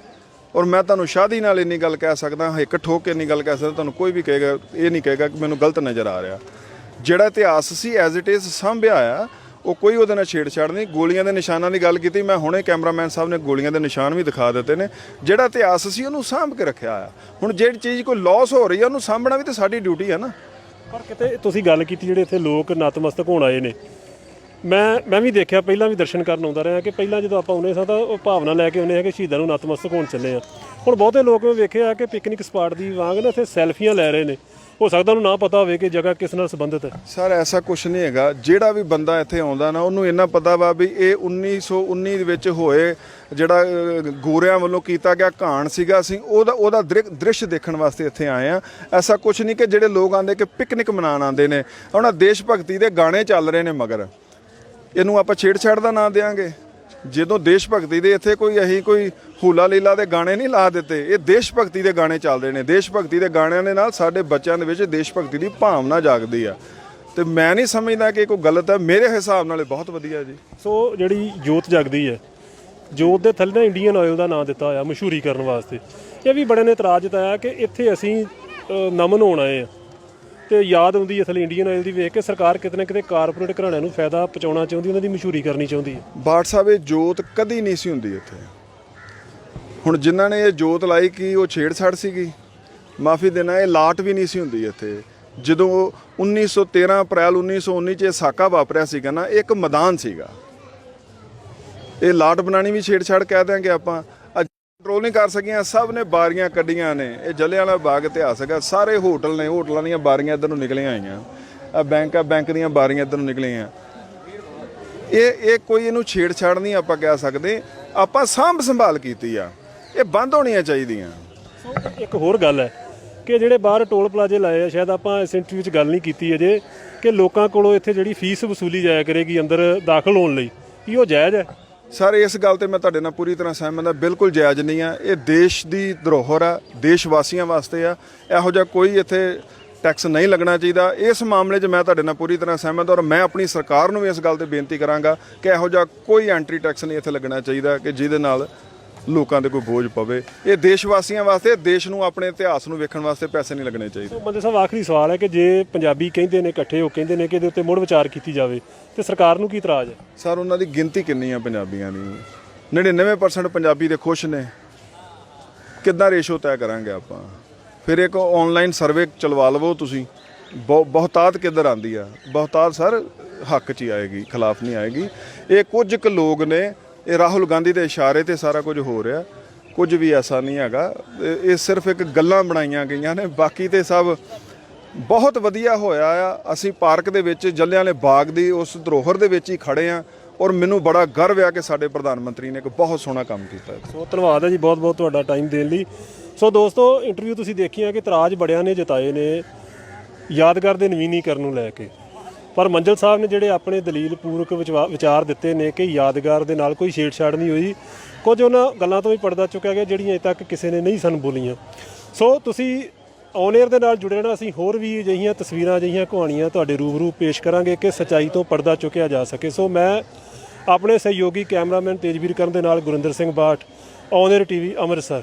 ਔਰ ਮੈਂ ਤੁਹਾਨੂੰ ਸ਼ਾਦੀ ਨਾਲ ਇੰਨੀ ਗੱਲ ਕਹਿ ਸਕਦਾ ਹਾਂ ਇੱਕ ਠੋਕ ਕੇ ਇੰਨੀ ਗੱਲ ਕਹਿ ਸਕਦਾ, ਤੁਹਾਨੂੰ ਕੋਈ ਵੀ ਕਹੇਗਾ, ਇਹ ਨਹੀਂ ਕਹੇਗਾ ਕਿ ਮੈਨੂੰ ਗਲਤ ਨਜ਼ਰ ਆ ਰਿਹਾ। ਜਿਹੜਾ ਇਤਿਹਾਸ ਸੀ ਐਜ਼ ਇਟ ਇਜ਼ ਸਾਂਭਿਆ ਆ, ਉਹ ਕੋਈ ਉਹਦੇ ਨਾਲ ਛੇੜਛਾੜ ਨਹੀਂ। ਗੋਲੀਆਂ ਦੇ ਨਿਸ਼ਾਨਾਂ ਦੀ ਗੱਲ ਕੀਤੀ, ਮੈਂ ਹੁਣੇ ਕੈਮਰਾਮੈਨ ਸਾਹਿਬ ਨੇ ਗੋਲੀਆਂ ਦੇ ਨਿਸ਼ਾਨ ਵੀ ਦਿਖਾ ਦਿੱਤੇ ਨੇ। ਜਿਹੜਾ ਇਤਿਹਾਸ ਸੀ, ਉਹਨੂੰ ਸਾਂਭ ਕੇ ਰੱਖਿਆ ਆ। ਹੁਣ ਜਿਹੜੀ ਚੀਜ਼ ਕੋਈ ਲਾਸ ਹੋ ਰਹੀ ਆ, ਉਹਨੂੰ ਸਾਂਭਣਾ ਵੀ ਤਾਂ ਸਾਡੀ ਡਿਊਟੀ ਹੈ ਨਾ। ਪਰ ਕਿਤੇ ਤੁਸੀਂ ਗੱਲ ਕੀਤੀ, ਜਿਹੜੇ ਇੱਥੇ ਲੋਕ ਨਤਮਸਤਕ ਹੋਣ ਆਏ ਨੇ ਮੈਂ ਮੈਂ ਵੀ ਦੇਖਿਆ, ਪਹਿਲਾਂ ਵੀ ਦਰਸ਼ਨ ਕਰਨ ਆਉਂਦਾ ਰਿਹਾ ਕਿ ਪਹਿਲਾਂ ਜਦੋਂ ਆਪਾਂ ਆਉਂਦੇ ਸਾਂ ਤਾਂ ਉਹ ਭਾਵਨਾ ਲੈ ਕੇ ਆਉਂਦੇ ਆ ਕਿ ਸ਼ਹੀਦਾਂ ਨੂੰ ਨਤਮਸਤਕ ਹੋਣ ਚੱਲੇ ਆ। ਹੁਣ ਬਹੁਤੇ ਲੋਕ ਮੈਂ ਵੇਖਿਆ ਕਿ ਪਿਕਨਿਕ ਸਪਾਟ ਦੀ ਵਾਂਗ ਨਾ ਇੱਥੇ ਸੈਲਫੀਆਂ ਲੈ ਰਹੇ ਨੇ। ਹੋ ਸਕਦਾ ਉਹਨੂੰ ਨਾ ਪਤਾ ਹੋਵੇ ਕਿ ਜਗ੍ਹਾ ਕਿਸ ਨਾਲ ਸੰਬੰਧਿਤ ਹੈ। ਸਰ, ਐਸਾ ਕੁਝ ਨਹੀਂ ਹੈਗਾ। ਜਿਹੜਾ ਵੀ ਬੰਦਾ ਇੱਥੇ ਆਉਂਦਾ ਨਾ, ਉਹਨੂੰ ਇੰਨਾ ਪਤਾ ਵਾ ਵੀ ਇਹ 1919 ਦੇ ਵਿੱਚ ਹੋਏ ਜਿਹੜਾ ਗੋਰਿਆਂ ਵੱਲੋਂ ਕੀਤਾ ਗਿਆ ਘਾਣ ਸੀਗਾ। ਅਸੀਂ ਉਹਦਾ ਉਹਦਾ ਦ੍ਰਿ- ਦ੍ਰਿਸ਼ ਦੇਖਣ ਵਾਸਤੇ ਇੱਥੇ ਆਏ ਆ ਐਸਾ ਕੁਝ ਨਹੀਂ ਕਿ ਜਿਹੜੇ ਲੋਕ ਆਂਦੇ ਕਿ ਪਿਕਨਿਕ ਮਨਾਉਣ ਆਉਂਦੇ ਨੇ। ਉਹਨਾਂ ਦੇਸ਼ ਭਗਤੀ ਦੇ ਗਾਣੇ ਚੱਲ ਰਹੇ ਨੇ ਮਗਰ। ਇਹਨੂੰ ਆਪਾਂ ਛੇੜਛਾੜ ਦਾ ਨਾਂ ਦੇਾਂਗੇ ਜਦੋਂ ਦੇਸ਼ ਭਗਤੀ ਦੇ ਇੱਥੇ ਕੋਈ ਅਹੀਂ ਕੋਈ ਹੂਲਾ ਲੀਲਾ ਦੇ ਗਾਣੇ ਨਹੀਂ ਲਾ ਦਿੱਤੇ, ਇਹ ਦੇਸ਼ ਭਗਤੀ ਦੇ ਗਾਣੇ ਚੱਲਦੇ ਨੇ। ਦੇਸ਼ ਭਗਤੀ ਦੇ ਗਾਣਿਆਂ ਦੇ ਨਾਲ ਸਾਡੇ ਬੱਚਿਆਂ ਦੇ ਵਿੱਚ ਦੇਸ਼ ਭਗਤੀ ਦੀ ਭਾਵਨਾ ਜਾਗਦੀ ਆ। ਤੇ ਮੈਂ ਨਹੀਂ ਸਮਝਦਾ ਕਿ ਇਹ ਕੋਈ ਗਲਤ ਹੈ। ਮੇਰੇ ਹਿਸਾਬ ਨਾਲ ਇਹ ਬਹੁਤ ਵਧੀਆ ਜੀ। ਸੋ ਜਿਹੜੀ ਜੋਤ ਜਗਦੀ ਹੈ, ਜੋਤ ਦੇ ਥੱਲੇ ਨਾ ਇੰਡੀਅਨ ਆਇਲ ਦਾ ਨਾਮ ਦਿੱਤਾ ਹੋਇਆ ਮਸ਼ਹੂਰੀ ਕਰਨ ਵਾਸਤੇ। ਇਹ ਵੀ ਬੜੇ ਨੇ ਇਤਰਾਜ਼ ਜਤਾਇਆ ਕਿ ਇੱਥੇ ਅਸੀਂ ਨਮਨ ਹੋਣ ਆਏ ਆ ਤੇ ਯਾਦ ਆਉਂਦੀ ਹੈ ਇੰਡੀਅਨ ਆਇਲ ਦੀ, ਵੇਖ ਕੇ ਸਰਕਾਰ ਕਿਤੇ ਨਾ ਕਿਤੇ ਕਾਰਪੋਰੇਟ ਘਰਾਣਿਆਂ ਨੂੰ ਫਾਇਦਾ ਪਹੁੰਚਾਉਣਾ ਚਾਹੁੰਦੀ, ਉਹਨਾਂ ਦੀ ਮਸ਼ਹੂਰੀ ਕਰਨੀ ਚਾਹੁੰਦੀ ਹੈ। ਬਾਟ ਸਾਹਿਬ, ਇਹ ਜੋਤ ਕਦੀ ਨਹੀਂ ਸੀ ਹੁੰਦੀ ਇੱਥੇ। ਹੁਣ ਜਿਨ੍ਹਾਂ ਨੇ ਇਹ ਜੋਤ ਲਾਈ ਕੀ, ਉਹ ਛੇੜਛਾੜ ਸੀਗੀ? ਮਾਫੀ ਦੇਣਾ, ਇਹ ਲਾਟ ਵੀ ਨਹੀਂ ਸੀ ਹੁੰਦੀ ਇੱਥੇ। ਜਦੋਂ 1913 ਅਪ੍ਰੈਲ 1919 ਚ ਇਹ ਸਾਕਾ ਵਾਪਰਿਆ ਸੀਗਾ ਨਾ, ਇਹ ਇੱਕ ਮੈਦਾਨ ਸੀਗਾ। ਇਹ ਲਾਟ ਬਣਾਣੀ ਵੀ ਛੇੜਛਾੜ ਕਹਿ ਦਿਆਂਗੇ ਆਪਾਂ। ਕੰਟਰੋਲ ਨਹੀਂ ਕਰ ਸਕੀਆਂ, ਸਭ ਨੇ ਬਾਰੀਆਂ ਕੱਢੀਆਂ ਨੇ। ਇਹ ਜਲਿਆਂਵਾਲਾ ਬਾਗ ਇਤਿਹਾਸ ਹੈਗਾ। ਸਾਰੇ ਹੋਟਲ ਨੇ, ਹੋਟਲਾਂ ਦੀਆਂ ਬਾਰੀਆਂ ਇੱਧਰ ਨੂੰ ਨਿਕਲੀਆਂ ਆਈਆਂ ਆ ਬੈਂਕ ਆ ਬੈਂਕ ਦੀਆਂ ਬਾਰੀਆਂ ਇੱਧਰ ਨੂੰ ਨਿਕਲੀਆਂ। ਇਹ ਇਹ ਕੋਈ ਇਹਨੂੰ ਛੇੜਛਾੜ ਨਹੀਂ ਆਪਾਂ ਕਹਿ ਸਕਦੇ। ਆਪਾਂ ਸਾਂਭ ਸੰਭਾਲ ਕੀਤੀ ਆ। ਇਹ ਬੰਦ ਹੋਣੀਆਂ ਚਾਹੀਦੀਆਂ। ਇੱਕ ਹੋਰ ਗੱਲ ਹੈ ਕਿ ਜਿਹੜੇ ਬਾਹਰ ਟੋਲ ਪਲਾਜ਼ੇ ਲਾਏ ਆ, ਸ਼ਾਇਦ ਆਪਾਂ ਇਸ ਇੰਟਰਵਿਊ 'ਚ ਗੱਲ ਨਹੀਂ ਕੀਤੀ ਅਜੇ ਕਿ ਲੋਕਾਂ ਕੋਲੋਂ ਇੱਥੇ ਜਿਹੜੀ ਫੀਸ ਵਸੂਲੀ ਜਾਇਆ ਕਰੇਗੀ ਅੰਦਰ ਦਾਖਲ ਹੋਣ ਲਈ, ਕੀ ਉਹ ਜਾਇਜ਼ ਹੈ? ਸਰ, ਇਸ ਗੱਲ ਤੇ ਮੈਂ ਤੁਹਾਡੇ ਨਾਲ ਪੂਰੀ ਤਰ੍ਹਾਂ ਸਹਿਮਤ ਹਾਂ, ਬਿਲਕੁਲ ਜਾਇਜ਼ ਨਹੀਂ ਆ। ਇਹ ਦੇਸ਼ ਦੀ ਧਰੋਹਰ ਆ ਦੇਸ਼ ਵਾਸੀਆਂ ਵਾਸਤੇ ਆ। ਇਹੋ ਜਿਹਾ ਕੋਈ ਇੱਥੇ ਟੈਕਸ ਨਹੀਂ ਲੱਗਣਾ ਚਾਹੀਦਾ। ਇਸ ਮਾਮਲੇ 'ਚ ਮੈਂ ਤੁਹਾਡੇ ਨਾਲ ਪੂਰੀ ਤਰ੍ਹਾਂ ਸਹਿਮਤ ਔਰ ਮੈਂ ਆਪਣੀ ਸਰਕਾਰ ਨੂੰ ਵੀ ਇਸ ਗੱਲ ਤੇ ਬੇਨਤੀ ਕਰਾਂਗਾ ਕਿ ਇਹੋ ਜਿਹਾ ਕੋਈ ਐਂਟਰੀ ਟੈਕਸ ਨਹੀਂ ਇੱਥੇ ਲੱਗਣਾ ਚਾਹੀਦਾ ਕਿ ਜਿਹਦੇ ਨਾਲ ਲੋਕਾਂ ਤੇ ਕੋਈ ਬੋਝ ਪਵੇ। ਇਹ ਦੇਸ਼ ਵਾਸੀਆਂ ਵਾਸਤੇ ਦੇਸ਼ ਨੂੰ ਆਪਣੇ ਇਤਿਹਾਸ ਨੂੰ ਵੇਖਣ ਵਾਸਤੇ ਪੈਸੇ ਨਹੀਂ ਲੱਗਣੇ ਚਾਹੀਦੇ। ਬੰਦੇ ਸਾਹਿਬ ਆਖਰੀ ਸਵਾਲ ਹੈ ਕਿ ਜੇ ਪੰਜਾਬੀ ਕਹਿੰਦੇ ਨੇ ਇਕੱਠੇ ਹੋ ਕਹਿੰਦੇ ਨੇ ਕਿ ਇਹਦੇ ਉੱਤੇ ਮੁੜ ਵਿਚਾਰ ਕੀਤੀ ਜਾਵੇ ਤੇ ਸਰਕਾਰ ਨੂੰ ਕੀ ਇਤਰਾਜ਼ ਹੈ? ਸਰ ਉਹਨਾਂ ਦੀ ਗਿਣਤੀ ਕਿੰਨੀ ਆ ਪੰਜਾਬੀਆਂ ਦੀ? 99% ਪੰਜਾਬੀ ਦੇ ਖੁਸ਼ ਨੇ। ਕਿੱਦਾਂ ਰੇਸ਼ੋ ਤੈਅ ਕਰਾਂਗੇ ਆਪਾਂ? ਫਿਰ ਇੱਕ ਆਨਲਾਈਨ ਸਰਵੇ ਚਲਵਾ ਲਵੋ ਤੁਸੀਂ। ਬਹੁ- ਬਹੁਤਾਤ ਕਿੱਧਰ ਆਂਦੀ ਆ? ਬਹੁਤਾਤ ਸਰ ਹੱਕ 'ਚ ਹੀ ਆਏਗੀ ਖਿਲਾਫ ਨਹੀਂ ਆਏਗੀ। ਇਹ ਕੁਝ ਕੁ ਲੋਕ ਨੇ ਇਹ ਰਾਹੁਲ ਗਾਂਧੀ ਦੇ ਇਸ਼ਾਰੇ ਤੇ ਸਾਰਾ ਕੁਝ ਹੋ ਰਿਹਾ। ਕੁਝ ਵੀ ਐਸਾ ਨਹੀਂ ਹੈਗਾ। ਇਹ ਸਿਰਫ ਇੱਕ ਗੱਲਾਂ ਬਣਾਈਆਂ ਗਈਆਂ ਨੇ। ਬਾਕੀ ਤੇ ਸਭ ਬਹੁਤ ਵਧੀਆ ਹੋਇਆ ਆ। ਅਸੀਂ ਪਾਰਕ ਦੇ ਵਿੱਚ ਜਲਿਆਂਵਾਲੇ ਬਾਗ ਦੀ, ਉਸ ਧਰੋਹਰ ਦੇ ਵਿੱਚ ਹੀ ਖੜੇ ਆ ਔਰ ਮੈਨੂੰ ਬੜਾ ਗਰਵ ਆ ਕਿ ਸਾਡੇ ਪ੍ਰਧਾਨ ਮੰਤਰੀ ਨੇ ਇੱਕ ਬਹੁਤ ਸੋਹਣਾ ਕੰਮ ਕੀਤਾ ਸੋ ਧੰਨਵਾਦ ਹੈ ਜੀ ਬਹੁਤ ਬਹੁਤ ਤੁਹਾਡਾ ਟਾਈਮ ਦੇਣ ਲਈ। ਸੋ ਦੋਸਤੋ ਇੰਟਰਵਿਊ ਤੁਸੀਂ ਦੇਖੀ ਦੇਖੀਆਂ ਕਿ ਤਰਾਜ ਬੜਿਆਂ ਨੇ ਜਤਾਏ ਨੇ। ਯਾਦਗਾਰ ਦੇ ਨਵੀਨੀਕਰਨ ਨੂੰ ਲੈ ਕੇ। ਪਰ ਮੰਜਲ ਸਾਹਿਬ ਨੇ ਜਿਹੜੇ ਆਪਣੇ ਦਲੀਲ ਪੂਰਵਕ ਵਿਚਵਾ- ਵਿਚਾਰ ਦਿੱਤੇ ਨੇ ਕਿ ਯਾਦਗਾਰ ਦੇ ਨਾਲ ਕੋਈ ਛੇੜਛਾੜ ਨਹੀਂ ਹੋਈ, ਕੁਝ ਉਹਨਾਂ ਗੱਲਾਂ ਤੋਂ ਵੀ ਪਰਦਾ ਚੁੱਕਿਆ ਗਿਆ ਜਿਹੜੀਆਂ ਅਜੇ ਤੱਕ ਕਿਸੇ ਨੇ ਨਹੀਂ ਸਾਨੂੰ ਬੋਲੀਆਂ। ਸੋ ਤੁਸੀਂ ਔਨ 에ਅਰ ਦੇ ਨਾਲ ਜੁੜੇ ਰਹਿਣਾ, ਅਸੀਂ ਹੋਰ ਵੀ ਅਜਿਹੀਆਂ ਤਸਵੀਰਾਂ, ਅਜਿਹੀਆਂ ਕਹਾਣੀਆਂ ਤੁਹਾਡੇ ਰੂਬਰੂ ਪੇਸ਼ ਕਰਾਂਗੇ ਕਿ ਸਚਾਈ ਤੋਂ ਪਰਦਾ ਚੁੱਕਿਆ ਜਾ ਸਕੇ। ਸੋ ਮੈਂ ਆਪਣੇ ਸਹਿਯੋਗੀ ਕੈਮਰਾਮੈਨ ਤੇਜਵੀਰ ਕਰਨ ਦੇ ਨਾਲ Gurinder Singh Bath on air TV Amritsar.